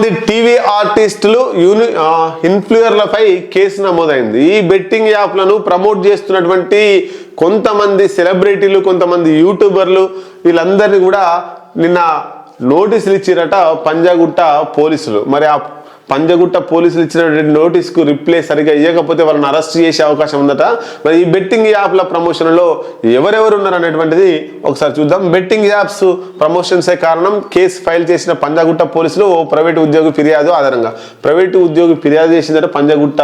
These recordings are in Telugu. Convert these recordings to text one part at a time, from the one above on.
మంది టీవీ ఆర్టిస్టులు యూని ఇన్ఫ్లుయర్లపై కేసు నమోదైంది. ఈ బెట్టింగ్ యాప్లను ప్రమోట్ చేస్తున్నటువంటి కొంతమంది సెలబ్రిటీలు కొంతమంది యూట్యూబర్లు వీళ్ళందరినీ కూడా నిన్న నోటీసులు ఇచ్చిరట పంజాగుట్ట పోలీసులు. మరి ఆ పంజగుట్ట పోలీసులు ఇచ్చినటువంటి నోటీస్కు రిప్లై సరిగా ఇవ్వకపోతే వాళ్ళని అరెస్ట్ చేసే అవకాశం ఉందట. మరి ఈ బెట్టింగ్ యాప్ల ప్రమోషన్లో ఎవరెవరు ఉన్నారు అనేటువంటిది ఒకసారి చూద్దాం. బెట్టింగ్ యాప్స్ ప్రమోషన్సే కారణం కేసు ఫైల్ చేసిన పంజాగుట్ట పోలీసులు ఓ ప్రైవేటు ఉద్యోగి ఫిర్యాదు ఆధారంగా. ప్రైవేటు ఉద్యోగి ఫిర్యాదు చేసిందట పంజాగుట్ట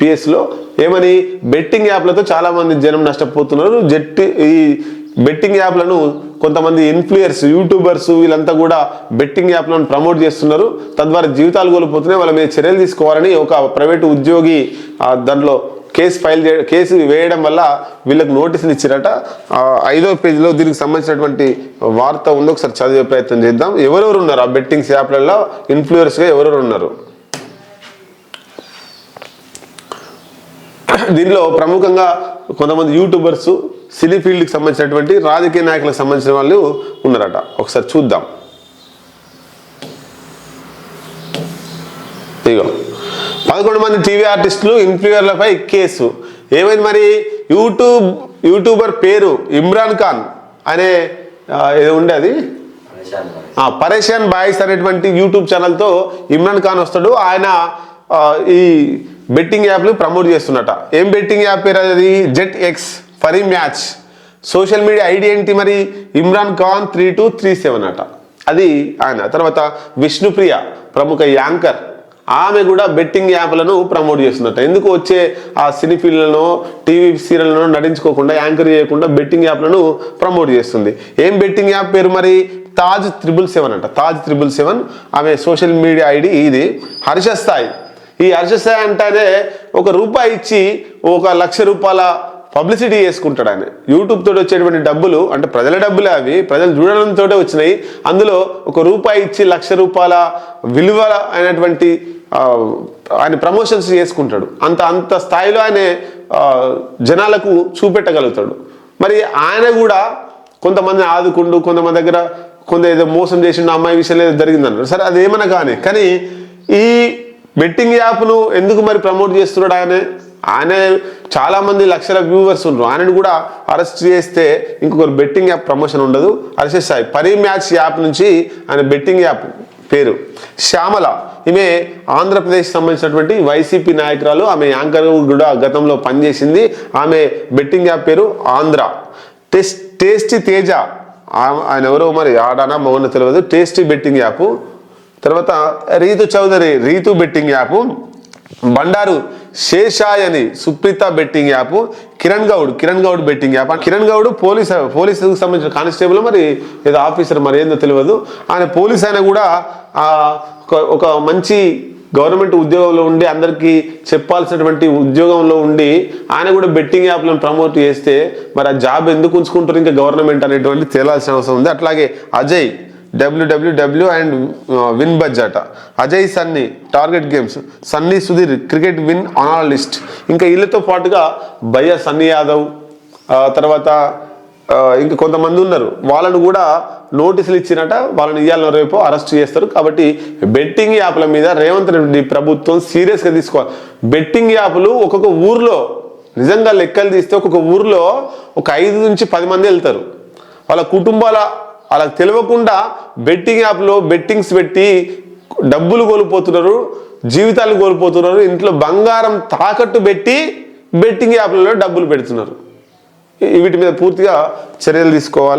పిఎస్లో. ఏమని? బెట్టింగ్ యాప్లతో చాలామంది జనం నష్టపోతున్నారు. జట్టి ఈ బెట్టింగ్ యాప్లను కొంతమంది ఇన్ఫ్లుయర్స్ యూట్యూబర్స్ వీళ్ళంతా కూడా బెట్టింగ్ యాప్లను ప్రమోట్ చేస్తున్నారు. తద్వారా జీవితాలు కోల్పోతున్నాయి. వాళ్ళ మీద చర్యలు తీసుకోవాలని ఒక ప్రైవేటు ఉద్యోగి దాంట్లో కేసు ఫైల్ చే కేసు వేయడం వల్ల వీళ్ళకి నోటీసులు ఇచ్చారట. ఐదో పేజీలో దీనికి సంబంధించినటువంటి వార్త ఉందో ఒకసారి చదివే ప్రయత్నం చేద్దాం. ఎవరెవరు ఉన్నారు ఆ బెట్టింగ్స్ యాప్లలో ఇన్ఫ్లుయర్స్గా ఎవరెవరు ఉన్నారు? దీనిలో ప్రముఖంగా కొంతమంది యూట్యూబర్స్ సినీ ఫీల్డ్కి సంబంధించినటువంటి రాజకీయ నాయకులకు సంబంధించిన వాళ్ళు ఉన్నారట. ఒకసారి చూద్దాం. ఇగో పదకొండు మంది టీవీ ఆర్టిస్టులు ఇన్ఫ్లుయర్లపై కేసు. ఏమైంది మరి? యూట్యూబ్ యూట్యూబర్ పేరు ఇమ్రాన్ ఖాన్ అనే ఏదో ఉండే అది? ఆ, బాయ్స్ అనేటువంటి యూట్యూబ్ ఛానల్తో ఇమ్రాన్ ఖాన్ వస్తాడు. ఆయన ఈ బెట్టింగ్ యాప్లు ప్రమోట్ చేస్తున్నట. ఏం బెట్టింగ్ యాప్ పేరు అది? Jet X. ఫరీ మ్యాచ్. సోషల్ మీడియా ఐడి ఏంటి మరి? Imran Khan three two three seven అట. అది ఆయన. తర్వాత విష్ణుప్రియ ప్రముఖ యాంకర్. ఆమె కూడా బెట్టింగ్ యాప్లను ప్రమోట్ చేస్తుందట ఎందుకు వచ్చే ఆ సినీ ఫీల్డ్లను టీవీ సీరియల్లను నటించుకోకుండా యాంకర్ చేయకుండా బెట్టింగ్ యాప్లను ప్రమోట్ చేస్తుంది? ఏం బెట్టింగ్ యాప్ పేరు మరి? తాజ్ త్రిబుల్ సెవెన్ అంట. Taj triple seven. ఆమె సోషల్ మీడియా ఐడి ఇది. హర్ష స్థాయి ఈ హర్ష స్థాయి అంటేనే ఒక రూపాయి ఇచ్చి ఒక లక్ష రూపాయల పబ్లిసిటీ చేసుకుంటాడు ఆయన. యూట్యూబ్ తోటి వచ్చేటువంటి డబ్బులు అంటే ప్రజల డబ్బులే అవి ప్రజలు చూడడంతో వచ్చినాయి. అందులో ఒక రూపాయి ఇచ్చి లక్ష రూపాయల విలువ అయినటువంటి ఆయన ప్రమోషన్స్ చేసుకుంటాడు. అంత అంత స్థాయిలో ఆయన జనాలకు చూపెట్టగలుగుతాడు. మరి ఆయన కూడా కొంతమంది ఆదుకుండు కొంతమంది దగ్గర కొంత ఏదో మోసం చేసిన అమ్మాయి విషయంలో ఏదో జరిగిందన్నారు. సరే అది కానీ కానీ ఈ బెట్టింగ్ యాప్ను ఎందుకు మరి ప్రమోట్ చేస్తున్నాడు ఆయన? ఆయన చాలామంది లక్షల వ్యూవర్స్ ఉన్నారు. ఆయనను కూడా అరెస్ట్ చేస్తే ఇంకొకరు బెట్టింగ్ యాప్ ప్రమోషన్ ఉండదు. Arrest Sai Pari match app నుంచి ఆయన బెట్టింగ్ యాప్ పేరు. శ్యామల. ఈమె ఆంధ్రప్రదేశ్ సంబంధించినటువంటి వైసీపీ నాయకురాలు. ఆమె యాంకర్ కూడా గతంలో పనిచేసింది. ఆమె బెట్టింగ్ యాప్ పేరు ఆంధ్ర. Test tasty Teja. ఆయన ఎవరో మరి ఆడానా? మౌన తెలియదు. టేస్టీ బెట్టింగ్ యాప్ తర్వాత రీతు చౌదరి. రీతు బెట్టింగ్ యాప్ బండారు శేషాయ్ అని Supritha betting app Kiran Goud Kiran Goud betting app. Kiran Goud police పోలీసుకు సంబంధించిన కానిస్టేబుల్ మరి ఏదో ఆఫీసర్ మరి ఏందో తెలియదు. ఆయన పోలీస్ అయినా కూడా ఒక- ఒక మంచి గవర్నమెంట్ ఉద్యోగంలో ఉండి అందరికీ చెప్పాల్సినటువంటి ఉద్యోగంలో ఉండి ఆయన కూడా బెట్టింగ్ యాప్లను ప్రమోట్ చేస్తే మరి ఆ జాబ్ ఎందుకు ఉంచుకుంటారు ఇంకా గవర్నమెంట్ అనేటువంటి తేలాల్సిన అవసరం ఉంది. అట్లాగే Ajay W W W and win buzz అట Ajay Sunny target games. Sunny Sudheer cricket win analyst. ఇంకా వీళ్ళతో పాటుగా భయ్య సన్నీ యాదవ్ తర్వాత ఇంకా కొంతమంది ఉన్నారు. వాళ్ళను కూడా నోటీసులు ఇచ్చినట వాళ్ళని ఇవ్వాలని రేపు అరెస్ట్ చేస్తారు. కాబట్టి బెట్టింగ్ యాప్ల మీద రేవంత్ రెడ్డి ప్రభుత్వం సీరియస్గా తీసుకోవాలి. బెట్టింగ్ యాప్లు ఒక్కొక్క ఊర్లో నిజంగా లెక్కలు తీస్తే ఒక్కొక్క ఊర్లో ఒక ఐదు నుంచి పది మంది వెళ్తారు. వాళ్ళ కుటుంబాల వాళ్ళకి తెలియకుండా బెట్టింగ్ యాప్లో బెట్టింగ్స్ పెట్టి డబ్బులు కోల్పోతున్నారు జీవితాలు కోల్పోతున్నారు ఇంట్లో బంగారం తాకట్టు పెట్టి బెట్టింగ్ యాప్లలో డబ్బులు పెడుతున్నారు. వీటి మీద పూర్తిగా చర్యలు తీసుకోవాలి.